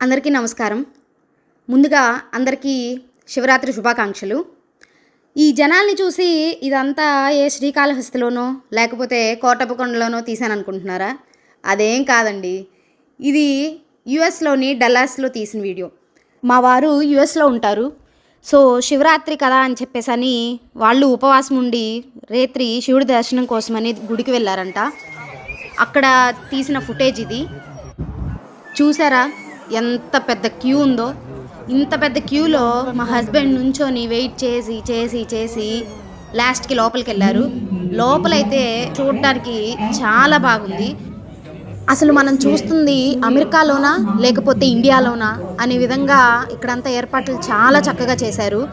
అందరికీ నమస్కారం. ముందుగా అందరికీ శివరాత్రి శుభాకాంక్షలు. ఈ జనాల్ని చూసి ఇదంతా ఏ శ్రీకాళహస్తిలోనో లేకపోతే కోటప్పకొండలోనో తీసాను అనుకుంటున్నారా అదేం కాదండి. ఇది యుఎస్లోని డల్లాస్లో తీసిన వీడియో. మా వారు యుఎస్లో ఉంటారు. సో శివరాత్రి కదా అని చెప్పేసి అని వాళ్ళు ఉపవాసం ఉండి రేత్రి శివుడి దర్శనం కోసమని గుడికి వెళ్ళారంట. అక్కడ తీసిన ఫుటేజ్ ఇది. చూసారా? ఎంత పెద్ద క్యూ ఉందో ఇంత పెద్ద క్యూలో మా హస్బెండ్ నుంచొని వెయిట్ చేసి చేసి చేసి లాస్ట్కి లోపలికి వెళ్ళారు లోపలైతే చూడడానికి చాలా బాగుంది. అసలు మనం చూస్తుంది అమెరికాలోనా లేకపోతే ఇండియాలోనా అనే విధంగా ఇక్కడంతా ఏర్పాట్లు చాలా చక్కగా చేశారు.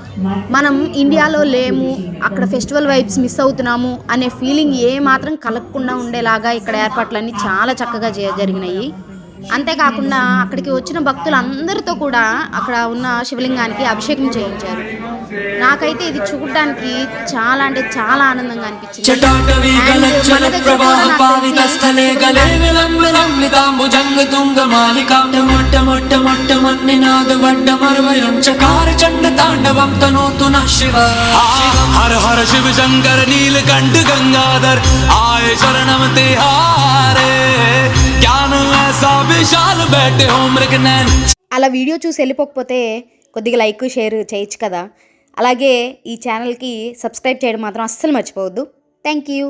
మనం ఇండియాలో లేము అక్కడ ఫెస్టివల్ వైబ్స్ మిస్ అవుతున్నాము అనే ఫీలింగ్ ఏ మాత్రం కలగకుండా ఉండేలాగా ఇక్కడ ఏర్పాట్లన్నీ చాలా చక్కగా జ- జరిగినాయి. అంతేకాకుండా అక్కడికి వచ్చిన భక్తులందరితో కూడా అక్కడ ఉన్న శివలింగానికి అభిషేకం చేయించారు. నాకైతే ఇది చూడడానికి చాలా అంటే చాలా ఆనందంగా అనిపించింది. చటాటవీ And గలచ్చల మన దగ్గర ప్రవాహ కూడా నాకు పావిత తెలిసి అలా వీడియో చూసి వెళ్ళిపోకపోతే కొద్దిగా లైక్ షేర్ చేయొచ్చు కదా. అలాగే ఈ ఛానల్కి సబ్స్క్రైబ్ చేయడం మాత్రం అస్సలు మర్చిపోవద్దు. Thank you